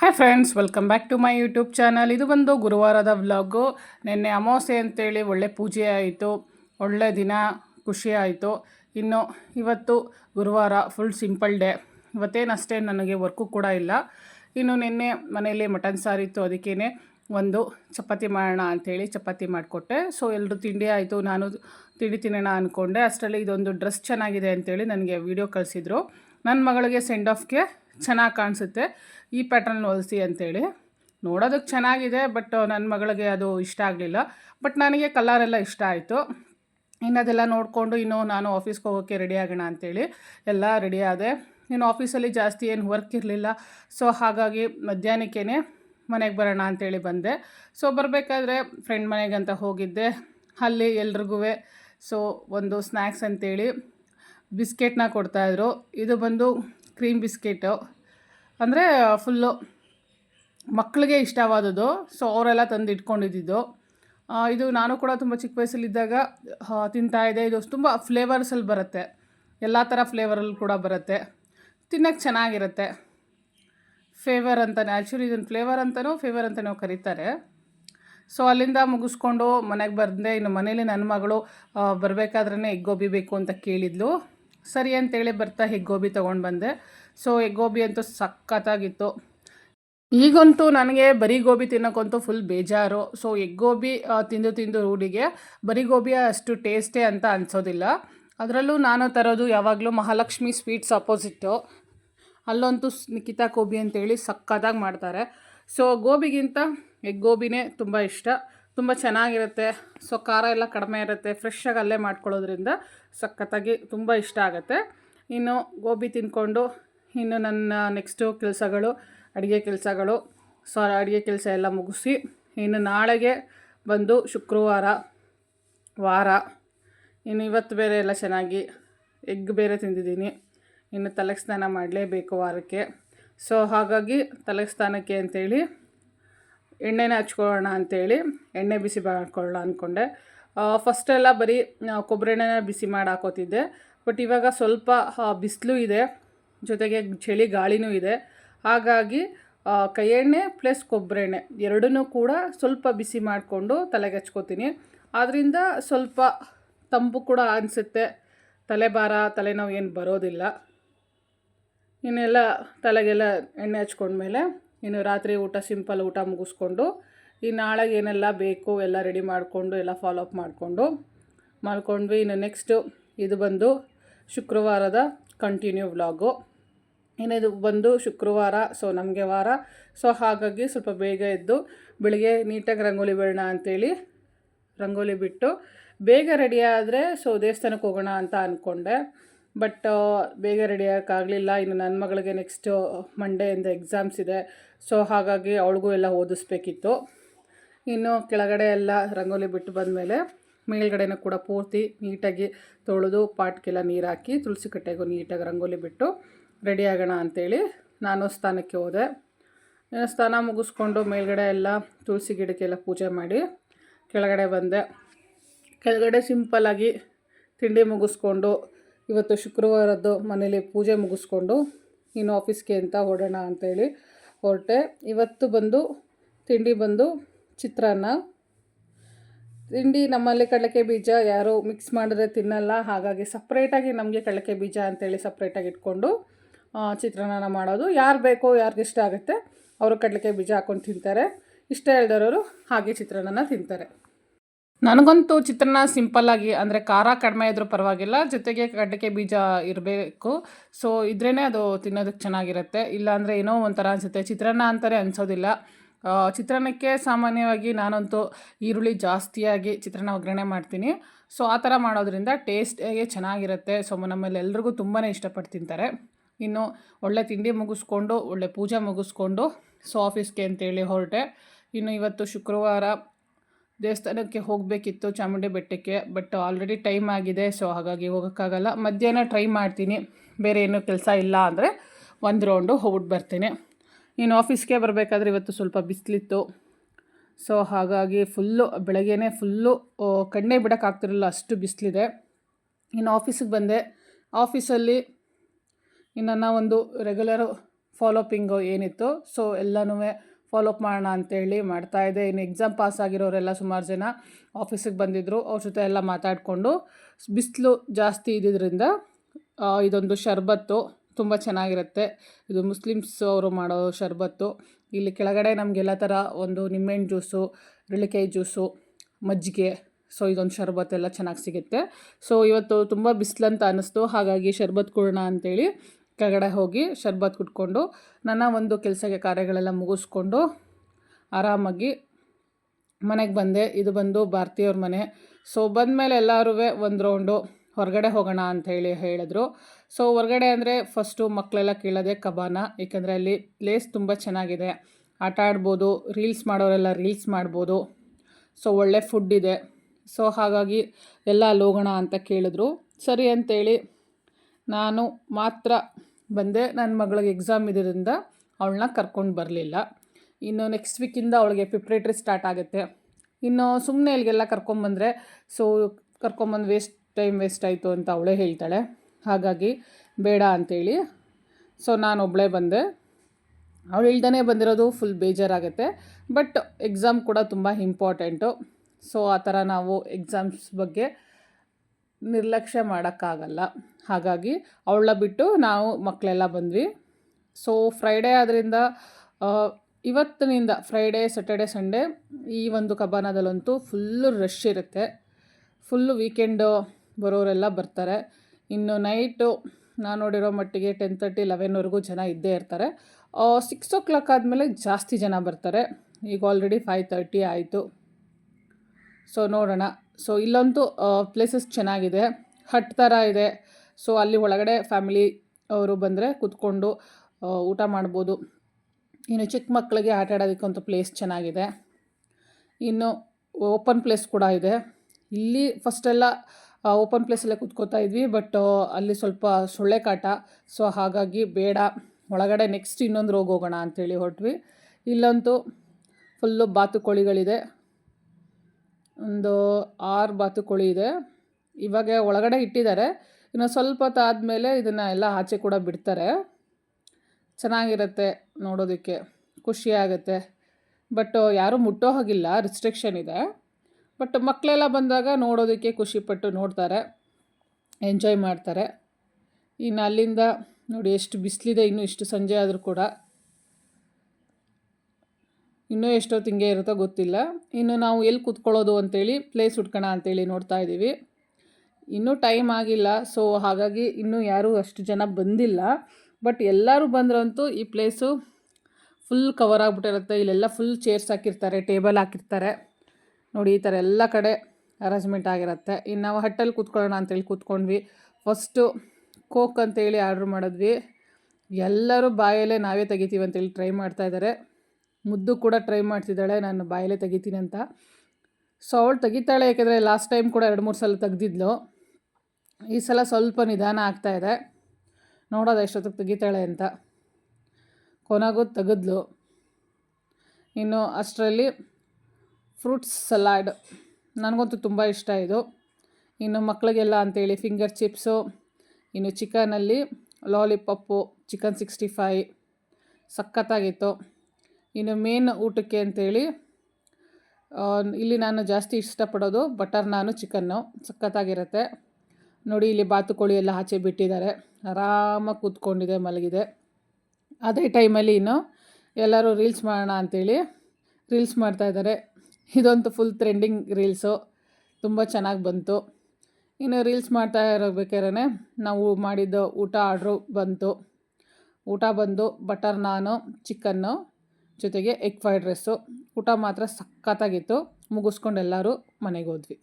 Hi friends welcome back to my YouTube channel ಇದು ಬಂದು ಗುರುವಾರದ vlog ನಿನ್ನೆ ಅಮಾವಾಸ್ಯೆ ಅಂತೇಳಿ ಒಳ್ಳೆ ಪೂಜೆ ಆಯಿತು, ಒಳ್ಳೆ ದಿನ, ಖುಷಿ ಆಯಿತು. ಇನ್ನು ಇವತ್ತು ಗುರುವಾರ ಫುಲ್ ಸಿಂಪಲ್ ಡೇ ಇವತ್ತೇನು ಅಷ್ಟೇ ನನಗೆ ವರ್ಕು ಕೂಡ ಇಲ್ಲ. ಇನ್ನು ನಿನ್ನೆ ಮನೆಯಲ್ಲಿ ಮಟನ್ ಸಾರಿತ್ತು ಅದಕ್ಕೇ ಒಂದು ಚಪಾತಿ ಮಾಡೋಣ ಅಂಥೇಳಿ ಚಪಾತಿ ಮಾಡಿಕೊಟ್ಟೆ. ಸೊ ಎಲ್ಲರೂ ತಿಂಡಿ ಆಯಿತು, ನಾನು ತಿಂಡಿ ತಿನ್ನೋಣ ಅಂದ್ಕೊಂಡೆ ಅಷ್ಟರಲ್ಲಿ ಇದೊಂದು ಡ್ರೆಸ್ ಚೆನ್ನಾಗಿದೆ ಅಂತೇಳಿ ನನಗೆ ವಿಡಿಯೋ ಕಳಿಸಿದ್ರು. ನನ್ನ ಮಗಳಿಗೆ ಸೆಂಡ್ ಆಫ್ಗೆ ಚೆನ್ನಾಗಿ ಕಾಣಿಸುತ್ತೆ. ಈ ಪ್ಯಾಟ್ರನ್ ಹೊಲಿಸಿ ಅಂತೇಳಿ. ನೋಡೋದಕ್ಕೆ ಚೆನ್ನಾಗಿದೆ ಬಟ್ ನನ್ನ ಮಗಳಿಗೆ ಅದು ಇಷ್ಟ ಆಗಲಿಲ್ಲ. ಬಟ್ ನನಗೆ ಕಲರ್ ಎಲ್ಲ ಇಷ್ಟ ಆಯಿತು. ಇನ್ನದೆಲ್ಲ ನೋಡಿಕೊಂಡು ಇನ್ನು ನಾನು ಆಫೀಸ್ಗೆ ಹೋಗೋಕ್ಕೆ ರೆಡಿ ಆಗೋಣ ಅಂತೇಳಿ ಎಲ್ಲ ರೆಡಿ ಆದೆ. ಇನ್ನು ಆಫೀಸಲ್ಲಿ ಜಾಸ್ತಿ ಏನು ವರ್ಕ್ ಇರಲಿಲ್ಲ. ಸೊ ಹಾಗಾಗಿ ಮಧ್ಯಾಹ್ನಕ್ಕೇ ಮನೆಗೆ ಬರೋಣ ಅಂತೇಳಿ ಬಂದೆ. ಸೊ ಬರಬೇಕಾದ್ರೆ ಫ್ರೆಂಡ್ ಮನೆಗೆ ಅಂತ ಹೋಗಿದ್ದೆ. ಅಲ್ಲಿ ಎಲ್ರಿಗೂ ಸೊ ಒಂದು ಸ್ನ್ಯಾಕ್ಸ್ ಅಂತೇಳಿ ಬಿಸ್ಕೆಟ್ನ ಕೊಡ್ತಾಯಿದ್ರು ಇದು ಬಂದು ಕ್ರೀಮ್ ಬಿಸ್ಕೆಟು. ಅಂದರೆ, ಫುಲ್ಲು ಮಕ್ಕಳಿಗೆ ಇಷ್ಟವಾದದ್ದು. ಸೊ, ಅವರೆಲ್ಲ ತಂದು ಇಟ್ಕೊಂಡಿದ್ದು ಇದು ನಾನು ಕೂಡ ತುಂಬ ಚಿಕ್ಕ ವಯಸ್ಸಲ್ಲಿದ್ದಾಗ ತಿಂತಾಯಿದೆ ಇದು ತುಂಬ ಫ್ಲೇವರ್ಸಲ್ಲಿ ಬರುತ್ತೆ. ಎಲ್ಲ ಥರ ಫ್ಲೇವರಲ್ಲಿ ಕೂಡ ಬರುತ್ತೆ. ತಿನ್ನೋಕ್ಕೆ ಚೆನ್ನಾಗಿರುತ್ತೆ. ಫೇವರ್ ಅಂತಲೇ ಆ್ಯಕ್ಚುಲಿ ಇದನ್ನು ಫ್ಲೇವರ್ ಅಂತಲೂ ಫೇವರ್ ಅಂತಲೂ ಕರೀತಾರೆ. ಸೊ ಅಲ್ಲಿಂದ ಮುಗಿಸ್ಕೊಂಡು ಮನೆಗೆ ಬಂದೆ. ಇನ್ನು ಮನೇಲಿ ನನ್ನ ಮಗಳು ಬರಬೇಕಾದ್ರೇ ಎಗ್ ಬೇಕು ಅಂತ ಕೇಳಿದ್ಲು. ಸರಿ ಅಂತೇಳಿ ಬರ್ತಾ ಗೋಬಿ ತೊಗೊಂಡು ಬಂದೆ. ಸೊ ಎಗ್ ಗೋಬಿ ಅಂತೂ ಸಖತ್ತಾಗಿತ್ತು. ಈಗಂತೂ ನನಗೆ ಬರೀ ಗೋಬಿ ತಿನ್ನೋಕ್ಕಂತೂ ಫುಲ್ ಬೇಜಾರು. ಸೊ ಎಗ್ ಗೋಬಿ ತಿಂದು ತಿಂದು ರೂಢಿಗೆ ಬರೀ ಗೋಬಿಯ ಅಷ್ಟು ಟೇಸ್ಟೇ ಅಂತ ಅನಿಸೋದಿಲ್ಲ. ಅದರಲ್ಲೂ ನಾನು ತರೋದು ಯಾವಾಗಲೂ ಮಹಾಲಕ್ಷ್ಮಿ ಸ್ವೀಟ್ಸ್ ಅಪೋಸಿಟ್ಟು ಅಲ್ಲಂತೂ ನಿಖಿತಾ ಗೋಬಿ ಅಂತೇಳಿ ಸಕ್ಕತ್ತಾಗಿ ಮಾಡ್ತಾರೆ. ಸೊ ಗೋಬಿಗಿಂತ ಎಗ್ ಗೋಬಿನೇ ತುಂಬ ಇಷ್ಟ. ತುಂಬ ಚೆನ್ನಾಗಿರುತ್ತೆ. ಸೊ ಖಾರ ಎಲ್ಲ ಕಡಿಮೆ ಇರುತ್ತೆ. ಫ್ರೆಶ್ಶಾಗಿ ಅಲ್ಲೇ ಮಾಡ್ಕೊಳ್ಳೋದ್ರಿಂದ ಸಖತ್ತಾಗಿ ತುಂಬ ಇಷ್ಟ ಆಗುತ್ತೆ. ಇನ್ನು ಗೋಬಿ ತಿಂದ್ಕೊಂಡು ಇನ್ನು ನನ್ನ ನೆಕ್ಸ್ಟು ಕೆಲಸಗಳು, ಅಡುಗೆ ಕೆಲಸಗಳು. ಸೊ ಅಡುಗೆ ಕೆಲಸ ಎಲ್ಲ ಮುಗಿಸಿ, ಇನ್ನು ನಾಳೆಗೆ ಬಂದು ಶುಕ್ರವಾರ, ವಾರ. ಇನ್ನು ಇವತ್ತು ಬೇರೆ ಎಲ್ಲ ಚೆನ್ನಾಗಿ ಎಗ್ ಬೇರೆ ತಿಂದಿದ್ದೀನಿ. ಇನ್ನು ತಲೆಗೆ ಸ್ನಾನ ಮಾಡಲೇಬೇಕು ವಾರಕ್ಕೆ. ಸೊ ಹಾಗಾಗಿ ತಲೆಗೆ ಸ್ನಾನಕ್ಕೆ ಅಂತೇಳಿ ಎಣ್ಣೆನ ಹಚ್ಕೊಳ್ಳೋಣ ಅಂತೇಳಿ ಎಣ್ಣೆ ಬಿಸಿ ಮಾಡ್ಕೊಳ್ಳೋಣ ಅಂದ್ಕೊಂಡೆ ಫಸ್ಟೆಲ್ಲ ಬರೀ ಕೊಬ್ಬರಿ ಎಣ್ಣೆನ ಬಿಸಿ ಮಾಡಿ ಹಾಕೋತಿದ್ದೆ. ಬಟ್ ಇವಾಗ ಸ್ವಲ್ಪ ಬಿಸಿಲು ಇದೆ. ಜೊತೆಗೆ ಚಳಿ ಗಾಳಿನೂ ಇದೆ. ಹಾಗಾಗಿ ಕೈ ಎಣ್ಣೆ ಪ್ಲಸ್ ಕೊಬ್ಬರಿ ಎಣ್ಣೆ ಎರಡನ್ನೂ ಕೂಡ ಸ್ವಲ್ಪ ಬಿಸಿ ಮಾಡಿಕೊಂಡು ತಲೆಗೆ ಹಚ್ಕೋತೀನಿ. ಆದ್ದರಿಂದ ಸ್ವಲ್ಪ ತಂಪು ಕೂಡ ಅನಿಸುತ್ತೆ. ತಲೆಭಾರ, ತಲೆನೋವು ಏನು ಬರೋದಿಲ್ಲ. ಇನ್ನೆಲ್ಲ ತಲೆಗೆಲ್ಲ ಎಣ್ಣೆ ಹಚ್ಕೊಂಡ್ಮೇಲೆ ಇನ್ನು ರಾತ್ರಿ ಊಟ ಸಿಂಪಲ್ ಊಟ ಮುಗಿಸ್ಕೊಂಡು, ಈ ನಾಳೆಗೆ ಏನೆಲ್ಲ ಬೇಕು ಎಲ್ಲ ರೆಡಿ ಮಾಡಿಕೊಂಡು, ಎಲ್ಲ ಫಾಲೋ ಅಪ್ ಮಾಡಿಕೊಂಡು ಮಾಡ್ಕೊಂಡ್ವಿ ಇನ್ನು ನೆಕ್ಸ್ಟು ಇದು ಬಂದು ಶುಕ್ರವಾರದ ಕಂಟಿನ್ಯೂ ವ್ಲಾಗು ಇನ್ನು ಇದು ಬಂದು ಶುಕ್ರವಾರ ಸೊ ನಮಗೆ ವಾರ. ಸೊ ಹಾಗಾಗಿ ಸ್ವಲ್ಪ ಬೇಗ ಎದ್ದು ಬೆಳಿಗ್ಗೆ ನೀಟಾಗಿ ರಂಗೋಲಿ ಬಿಡೋಣ ಅಂಥೇಳಿ ರಂಗೋಲಿ ಬಿಟ್ಟು ಬೇಗ ರೆಡಿ ಆದರೆ ಸೊ ದೇವಸ್ಥಾನಕ್ಕೆ ಹೋಗೋಣ ಅಂತ ಅಂದ್ಕೊಂಡೆ ಬಟ್ ಬೇಗ ರೆಡಿ ಆಗೋಕ್ಕಾಗಲಿಲ್ಲ. ಇನ್ನು ನನ್ನ ಮಗಳಿಗೆ ನೆಕ್ಸ್ಟು ಮಂಡೆಯಿಂದ ಎಕ್ಸಾಮ್ಸ್ ಇದೆ ಸೊ ಹಾಗಾಗಿ ಅವಳಿಗೂ ಎಲ್ಲ ಓದಿಸ್ಬೇಕಿತ್ತು. ಇನ್ನು ಕೆಳಗಡೆ ಎಲ್ಲ ರಂಗೋಲಿ ಬಿಟ್ಟು ಬಂದಮೇಲೆ ಮೇಲ್ಗಡೆನೂ ಕೂಡ ಪೂರ್ತಿ ನೀಟಾಗಿ ತೊಳೆದು ಪಾಟ್ಗೆಲ್ಲ ನೀರು ಹಾಕಿ ತುಳಸಿ ಕಟ್ಟೆಗೂ ನೀಟಾಗಿ ರಂಗೋಲಿ ಬಿಟ್ಟು ರೆಡಿ ಆಗೋಣ ಅಂಥೇಳಿ ನಾನು ಸ್ಥಾನಕ್ಕೆ ಹೋದೆ. ಸ್ಥಾನ ಮುಗಿಸ್ಕೊಂಡು ಮೇಲ್ಗಡೆ ಎಲ್ಲ ತುಳಸಿ ಗಿಡಕ್ಕೆಲ್ಲ ಪೂಜೆ ಮಾಡಿ ಕೆಳಗಡೆ ಬಂದೆ. ಕೆಳಗಡೆ ಸಿಂಪಲ್ಲಾಗಿ ತಿಂಡಿ ಮುಗಿಸ್ಕೊಂಡು ಇವತ್ತು ಶುಕ್ರವಾರದ್ದು ಮನೇಲಿ ಪೂಜೆ ಮುಗಿಸ್ಕೊಂಡು ಇನ್ನು ಆಫೀಸ್ಗೆ ಅಂತ ಹೊಡೋಣ ಅಂತೇಳಿ ಹೊರಟೆ. ಇವತ್ತು ಬಂದು ತಿಂಡಿ ಬಂದು ಚಿತ್ರಾನ್ನ. ತಿಂಡಿ ನಮ್ಮಲ್ಲಿ ಕಡಲೆಕಾಯಿ ಬೀಜ ಯಾರು ಮಿಕ್ಸ್ ಮಾಡಿದ್ರೆ ತಿನ್ನಲ್ಲ. ಹಾಗಾಗಿ ಸಪ್ರೇಟಾಗಿ ನಮಗೆ ಕಡಲೆಕಾಯಿ ಬೀಜ ಅಂತೇಳಿ ಸಪ್ರೇಟಾಗಿ ಇಟ್ಕೊಂಡು ಚಿತ್ರಾನ್ನ ಮಾಡೋದು. ಯಾರು ಬೇಕೋ ಯಾರಿಗೆ ಇಷ್ಟ ಆಗುತ್ತೆ, ಅವರು ಕಡಲೆಕಾಯಿ ಬೀಜ ಹಾಕ್ಕೊಂಡು ತಿಂತಾರೆ. ಇಷ್ಟ ಹೇಳ್ದವರು ಹಾಗೆ ಚಿತ್ರಾನ್ನ ತಿಂತಾರೆ. ನನಗಂತೂ ಚಿತ್ರಾನ್ನ ಸಿಂಪಲ್ಲಾಗಿ ಅಂದರೆ ಖಾರ ಕಡಿಮೆ ಇದ್ರೂ ಪರವಾಗಿಲ್ಲ, ಜೊತೆಗೆ ಕಡ್ಡಕೆ ಬೀಜ ಇರಬೇಕು. ಸೊ ಇದ್ರೇ ಅದು ತಿನ್ನೋದಕ್ಕೆ ಚೆನ್ನಾಗಿರುತ್ತೆ. ಇಲ್ಲಾಂದರೆ ಏನೋ ಒಂಥರ ಅನಿಸುತ್ತೆ. ಚಿತ್ರಾನ್ನ ಅಂತಾರೆ ಅನಿಸೋದಿಲ್ಲ. ಚಿತ್ರಾನ್ನಕ್ಕೆ ಸಾಮಾನ್ಯವಾಗಿ ನಾನಂತೂ ಈರುಳ್ಳಿ ಜಾಸ್ತಿಯಾಗಿ ಚಿತ್ರಾನ್ನ ಒಗ್ಗರಣೆ ಮಾಡ್ತೀನಿ. ಸೊ ಆ ಥರ ಮಾಡೋದ್ರಿಂದ ಟೇಸ್ಟಿಗೆ ಚೆನ್ನಾಗಿರುತ್ತೆ. ಸೊ ನಮ್ಮಲ್ಲಿ ಎಲ್ರಿಗೂ ತುಂಬಾ ಇಷ್ಟಪಟ್ಟು ತಿಂತಾರೆ. ಇನ್ನು ಒಳ್ಳೆ ತಿಂಡಿ ಮುಗಿಸ್ಕೊಂಡು, ಒಳ್ಳೆ ಪೂಜೆ ಮುಗಿಸ್ಕೊಂಡು, ಸೊ, ಆಫೀಸ್ಗೆ ಅಂತೇಳಿ ಹೊರಟೆ. ಇನ್ನು ಇವತ್ತು ಶುಕ್ರವಾರ ದೇವಸ್ಥಾನಕ್ಕೆ ಹೋಗಬೇಕಿತ್ತು ಚಾಮುಂಡಿ ಬೆಟ್ಟಕ್ಕೆ ಬಟ್ ಆಲ್ರೆಡಿ ಟೈಮ್ ಆಗಿದೆ ಸೊ ಹಾಗಾಗಿ ಹೋಗೋಕ್ಕಾಗಲ್ಲ. ಮಧ್ಯಾಹ್ನ ಟ್ರೈ ಮಾಡ್ತೀನಿ. ಬೇರೆ ಏನೂ ಕೆಲಸ ಇಲ್ಲ ಅಂದರೆ ಒಂದು ರೌಂಡು ಹೋಗ್ಬಿಟ್ಟು ಬರ್ತೀನಿ. ಇನ್ನು ಆಫೀಸ್ಗೆ ಬರಬೇಕಾದ್ರೆ ಇವತ್ತು ಸ್ವಲ್ಪ ಬಿಸಿಲಿತ್ತು. ಸೊ ಹಾಗಾಗಿ ಫುಲ್ಲು ಬೆಳಗ್ಗೆನೇ ಫುಲ್ಲು ಕಣ್ಣೇ ಬಿಡೋಕ್ಕಾಗ್ತಿರಲಿಲ್ಲ ಅಷ್ಟು ಬಿಸಿಲಿದೆ. ಇನ್ನು ಆಫೀಸಿಗೆ ಬಂದೆ. ಆಫೀಸಲ್ಲಿ ಇನ್ನು ಒಂದು ರೆಗ್ಯುಲರು ಫಾಲೋಪಿಂಗು ಏನಿತ್ತು ಸೊ ಎಲ್ಲನೂ ಫಾಲೋಅಪ್ ಮಾಡೋಣ ಅಂತೇಳಿ ಮಾಡ್ತಾಯಿದ್ದೆ ಇನ್ನು ಎಕ್ಸಾಮ್ ಪಾಸ್ ಆಗಿರೋರೆಲ್ಲ ಸುಮಾರು ಜನ ಆಫೀಸಿಗೆ ಬಂದಿದ್ದರು ಅವ್ರ ಜೊತೆ ಎಲ್ಲ ಮಾತಾಡಿಕೊಂಡು ಬಿಸಿಲು ಜಾಸ್ತಿ ಇದ್ದಿದ್ದರಿಂದ ಇದೊಂದು ಶರ್ಬತ್ತು ತುಂಬ ಚೆನ್ನಾಗಿರುತ್ತೆ. ಇದು ಮುಸ್ಲಿಮ್ಸ್ ಅವರು ಮಾಡೋ ಶರ್ಬತ್ತು. ಇಲ್ಲಿ ಕೆಳಗಡೆ ನಮಗೆಲ್ಲ ಥರ ಒಂದು ನಿಂಬೆಹಣ್ಣು ಜ್ಯೂಸು ರಿಳಿಕಾಯಿ ಜ್ಯೂಸು, ಮಜ್ಜಿಗೆ, ಸೊ ಇದೊಂದು ಶರ್ಬತ್ ಎಲ್ಲ ಚೆನ್ನಾಗಿ ಸಿಗುತ್ತೆ. ಸೊ ಇವತ್ತು ತುಂಬ ಬಿಸಿಲಂತ ಅನ್ನಿಸ್ತು ಹಾಗಾಗಿ ಶರ್ಬತ್ ಕೊಡೋಣ ಅಂತೇಳಿ ಕೆಳಗಡೆ ಹೋಗಿ ಶರ್ಬತ್ ಕುಟ್ಕೊಂಡು, ನನ್ನ ಒಂದು ಕೆಲಸಕ್ಕೆ ಕಾರ್ಯಗಳೆಲ್ಲ ಮುಗಿಸ್ಕೊಂಡು ಆರಾಮಾಗಿ ಮನೆಗೆ ಬಂದೆ. ಇದು ಬಂದು ಭಾರತೀಯವ್ರ ಮನೆ. ಸೊ ಬಂದಮೇಲೆ ಎಲ್ಲರೂ ಒಂದು ರೌಂಡು ಹೊರಗಡೆ ಹೋಗೋಣ ಅಂತ ಹೇಳಿ ಹೇಳಿದ್ರು. ಸೊ ಹೊರಗಡೆ ಅಂದರೆ ಫಸ್ಟು ಮಕ್ಕಳೆಲ್ಲ ಕೇಳೋದೆ ಕಬಾನ. ಏಕೆಂದರೆ ಅಲ್ಲಿ ಪ್ಲೇಸ್ ತುಂಬ ಚೆನ್ನಾಗಿದೆ. ಆಟ ಆಡ್ಬೋದು ರೀಲ್ಸ್ ಮಾಡೋರೆಲ್ಲ ರೀಲ್ಸ್ ಮಾಡ್ಬೋದು. ಸೊ ಒಳ್ಳೆ ಫುಡ್ ಇದೆ. ಸೊ ಹಾಗಾಗಿ ಎಲ್ಲ ಅಲ್ಲಿ ಹೋಗೋಣ ಅಂತ ಕೇಳಿದ್ರು. ಸರಿ ಅಂತೇಳಿ ನಾನು ಮಾತ್ರ ಬಂದೆ. ನನ್ನ ಮಗಳಿಗೆ ಎಕ್ಸಾಮ್ ಇರೋದ್ರಿಂದ ಅವಳನ್ನ ಕರ್ಕೊಂಡು ಬರಲಿಲ್ಲ. ಇನ್ನು ನೆಕ್ಸ್ಟ್ ವೀಕಿಂದ ಅವಳಿಗೆ ಪ್ರಿಪ್ರೇಟ್ರಿ ಸ್ಟಾರ್ಟ್ ಆಗುತ್ತೆ. ಇನ್ನು ಸುಮ್ಮನೆ ಇಲ್ಲಿಗೆಲ್ಲ ಕರ್ಕೊಂಬಂದರೆ ಸೊ ಕರ್ಕೊಂಬಂದು ವೇಸ್ಟ್ ಟೈಮ್ ವೇಸ್ಟ್ ಆಯಿತು ಅಂತ ಅವಳೇ ಹೇಳ್ತಾಳೆ. ಹಾಗಾಗಿ ಬೇಡ ಅಂತೇಳಿ. ಸೊ ನಾನು ಒಬ್ಬಳೇ ಬಂದೆ. ಅವಳು ಇಲ್ದೇ ಬಂದಿರೋದು ಫುಲ್ ಬೇಜಾರಾಗುತ್ತೆ. ಬಟ್ ಎಕ್ಸಾಮ್ ಕೂಡ ತುಂಬ ಇಂಪಾರ್ಟೆಂಟು ಸೊ ಆ ಥರ ನಾವು ಎಕ್ಸಾಮ್ಸ್ ಬಗ್ಗೆ ನಿರ್ಲಕ್ಷ್ಯ ಮಾಡೋಕ್ಕಾಗಲ್ಲ. ಹಾಗಾಗಿ ಅವಳ ಬಿಟ್ಟು ನಾವು ಮಕ್ಕಳೆಲ್ಲ ಬಂದ್ವಿ. ಸೊ ಫ್ರೈಡೇ ಆದ್ದರಿಂದ ಇವತ್ತಿನಿಂದ ಫ್ರೈಡೇ ಸ್ಯಾಟರ್ಡೆ ಸಂಡೇ ಈ ಒಂದು ಕಬಾನದಲ್ಲಂತೂ ಫುಲ್ಲು ರಶ್ ಇರುತ್ತೆ. ಫುಲ್ಲು ವೀಕೆಂಡು ಬರೋರೆಲ್ಲ ಬರ್ತಾರೆ. ಇನ್ನು ನೈಟು ನಾನು ನೋಡಿರೋ ಮಟ್ಟಿಗೆ ಟೆನ್ ತರ್ಟಿ ಲೆವೆನ್ವರೆಗೂ ಜನ ಇದ್ದೇ ಇರ್ತಾರೆ. ಸಿಕ್ಸ್ ಓ ಕ್ಲಾಕ್ ಆದಮೇಲೆ ಜಾಸ್ತಿ ಜನ ಬರ್ತಾರೆ. ಈಗ ಆಲ್ರೆಡಿ ಫೈವ್ ತರ್ಟಿ ಆಯಿತು. ಸೊ ನೋಡೋಣ. ಸೊ ಇಲ್ಲಂತೂ ಪ್ಲೇಸಸ್ ಚೆನ್ನಾಗಿದೆ. ಹಟ್ ಥರ ಇದೆ. ಸೊ ಅಲ್ಲಿ ಒಳಗಡೆ ಫ್ಯಾಮಿಲಿ ಅವರು ಬಂದರೆ ಕೂತ್ಕೊಂಡು ಊಟ ಮಾಡ್ಬೋದು. ಇನ್ನು ಚಿಕ್ಕ ಮಕ್ಕಳಿಗೆ ಆಟ ಆಡೋದಕ್ಕಂತೂ ಪ್ಲೇಸ್ ಚೆನ್ನಾಗಿದೆ. ಇನ್ನು ಓಪನ್ ಪ್ಲೇಸ್ ಕೂಡ ಇದೆ. ಇಲ್ಲಿ ಫಸ್ಟೆಲ್ಲ ಓಪನ್ ಪ್ಲೇಸಲ್ಲೇ ಕೂತ್ಕೋತಾ ಇದ್ವಿ ಬಟ್ ಅಲ್ಲಿ ಸ್ವಲ್ಪ ಸೊಳ್ಳೆ ಕಾಟ. ಸೊ ಹಾಗಾಗಿ ಬೇಡ. ಒಳಗಡೆ ನೆಕ್ಸ್ಟ್ ಇನ್ನೊಂದು ರೋಗ ಹೋಗೋಣ ಅಂಥೇಳಿ ಹೊರಟ್ವಿ. ಇಲ್ಲಂತೂ ಫುಲ್ಲು ಬಾತುಕೋಳಿಗಳಿದೆ. ಒಂದು ಆರು ಬಾತುಕೋಳಿ ಇದೆ. ಇವಾಗ ಒಳಗಡೆ ಇಟ್ಟಿದ್ದಾರೆ. ಇನ್ನು ಸ್ವಲ್ಪ ಹೊತ್ತಾದಮೇಲೆ ಇದನ್ನು ಎಲ್ಲ ಆಚೆ ಕೂಡ ಬಿಡ್ತಾರೆ. ಚೆನ್ನಾಗಿರುತ್ತೆ ನೋಡೋದಕ್ಕೆ. ಖುಷಿ ಆಗುತ್ತೆ ಬಟ್ ಯಾರೂ ಮುಟ್ಟೋ ಹಾಗಿಲ್ಲ. ರಿಸ್ಟ್ರಿಕ್ಷನ್ ಇದೆ. ಬಟ್ ಮಕ್ಕಳೆಲ್ಲ ಬಂದಾಗ ನೋಡೋದಕ್ಕೆ ಖುಷಿಪಟ್ಟು ನೋಡ್ತಾರೆ. ಎಂಜಾಯ್ ಮಾಡ್ತಾರೆ. ಇನ್ನು ಅಲ್ಲಿಂದ ನೋಡಿ ಎಷ್ಟು ಬಿಸಿಲಿದೆ, ಇನ್ನೂ ಇಷ್ಟು ಸಂಜೆ ಆದರೂ ಕೂಡ. ಇನ್ನೂ ಎಷ್ಟೊತ್ತು ಹಿಂಗೆ ಇರುತ್ತೋ ಗೊತ್ತಿಲ್ಲ. ಇನ್ನು ನಾವು ಎಲ್ಲಿ ಕೂತ್ಕೊಳ್ಳೋದು ಅಂತೇಳಿ ಪ್ಲೇಸ್ ಹುಡ್ಕೋಣ ಅಂತೇಳಿ ನೋಡ್ತಾ ಇದ್ದೀವಿ. ಇನ್ನೂ ಟೈಮ್ ಆಗಿಲ್ಲ ಸೊ ಹಾಗಾಗಿ ಇನ್ನೂ ಯಾರೂ ಅಷ್ಟು ಜನ ಬಂದಿಲ್ಲ. ಬಟ್ ಎಲ್ಲರೂ ಬಂದ್ರಂತೂ ಈ ಪ್ಲೇಸು ಫುಲ್ ಕವರ್ ಆಗಿಬಿಟ್ಟಿರುತ್ತೆ. ಇಲ್ಲೆಲ್ಲ ಫುಲ್ ಚೇರ್ಸ್ ಹಾಕಿರ್ತಾರೆ ಟೇಬಲ್ ಹಾಕಿರ್ತಾರೆ. ನೋಡಿ, ಈ ಥರ ಎಲ್ಲ ಕಡೆ ಅರೇಂಜ್ಮೆಂಟ್ ಆಗಿರುತ್ತೆ. ಇನ್ನು ನಾವು ಹಟ್ಟಲ್ಲಿ ಕೂತ್ಕೊಳ್ಳೋಣ ಅಂತೇಳಿ ಕೂತ್ಕೊಂಡ್ವಿ. ಫಸ್ಟು ಕೋಕ್ ಅಂತೇಳಿ ಆರ್ಡ್ರ್ ಮಾಡಿದ್ವಿ. ಎಲ್ಲರೂ ಬಾಯಲ್ಲೇ ನಾವೇ ತೆಗಿತೀವಿ ಅಂತೇಳಿ ಟ್ರೈ ಮಾಡ್ತಾ ಇದ್ದಾರೆ. ಮುದ್ದು ಕೂಡ ಟ್ರೈ ಮಾಡ್ತಿದ್ದಾಳೆ, ನಾನು ಬಾಯಲ್ಲೇ ತೆಗಿತೀನಿ ಅಂತ. ಸೊ ಅವಳು ತೆಗಿತಾಳೆ, ಯಾಕೆಂದರೆ ಲಾಸ್ಟ್ ಟೈಮ್ ಕೂಡ ಎರಡು ಮೂರು ಸಲ ತೆಗ್ದಿದ್ಲು. ಈ ಸಲ ಸ್ವಲ್ಪ ನಿಧಾನ ಆಗ್ತಾ ಇದೆ. ನೋಡೋದು ಎಷ್ಟೊತ್ತಿಗೆ ತೆಗಿತಾಳೆ ಅಂತ. ಕೊನೆಗೂ ತೆಗೆದ್ಲು. ಇನ್ನು ಅಷ್ಟರಲ್ಲಿ ಫ್ರೂಟ್ಸ್ ಸಲಾಡ್ ನನಗಂತೂ ತುಂಬ ಇಷ್ಟ ಇದು. ಇನ್ನು ಮಕ್ಕಳಿಗೆಲ್ಲ ಅಂತೇಳಿ ಫಿಂಗರ್ ಚಿಪ್ಸು ಇನ್ನು ಚಿಕನಲ್ಲಿ ಲಾಲಿಪಪ್ಪು ಚಿಕನ್ ಸಿಕ್ಸ್ಟಿ ಫೈ ಸಖತ್ತಾಗಿತ್ತು. ಇನ್ನು ಮೇನ್ ಊಟಕ್ಕೆ ಅಂತೇಳಿ ಇಲ್ಲಿ ನಾನು ಜಾಸ್ತಿ ಇಷ್ಟಪಡೋದು ಬಟರ್ ನಾನು ಚಿಕನ್ನು. ಸಖತ್ತಾಗಿರುತ್ತೆ. ನೋಡಿ, ಇಲ್ಲಿ ಬಾತುಕೋಳಿ ಎಲ್ಲ ಆಚೆ ಬಿಟ್ಟಿದ್ದಾರೆ. ಆರಾಮಾಗಿ ಕೂತ್ಕೊಂಡಿದೆ, ಮಲಗಿದೆ. ಅದೇ ಟೈಮಲ್ಲಿ ಇನ್ನು ಎಲ್ಲರೂ ರೀಲ್ಸ್ ಮಾಡೋಣ ಅಂಥೇಳಿ ರೀಲ್ಸ್ ಮಾಡ್ತಾಯಿದ್ದಾರೆ ಇದೊಂದು ಫುಲ್ ಟ್ರೆಂಡಿಂಗ್ ರೀಲ್ಸು ತುಂಬ ಚೆನ್ನಾಗಿ ಬಂತು. ಇನ್ನು ರೀಲ್ಸ್ ಮಾಡ್ತಾ ಇರಬೇಕಾದ್ರೆ ನಾವು ಮಾಡಿದ್ದು ಊಟ ಆರ್ಡ್ರು ಬಂತು. ಊಟ ಬಂದು ಬಟರ್ ನಾನು, ಚಿಕನ್ನು ಜೊತೆಗೆ ಎಗ್ ಫ್ರೈಡ್ ರೈಸು ಊಟ ಮಾತ್ರ ಸಖತ್ತಾಗಿತ್ತು. ಮುಗಿಸ್ಕೊಂಡು ಎಲ್ಲರೂ ಮನೆಗೆ ಹೋದ್ವಿ.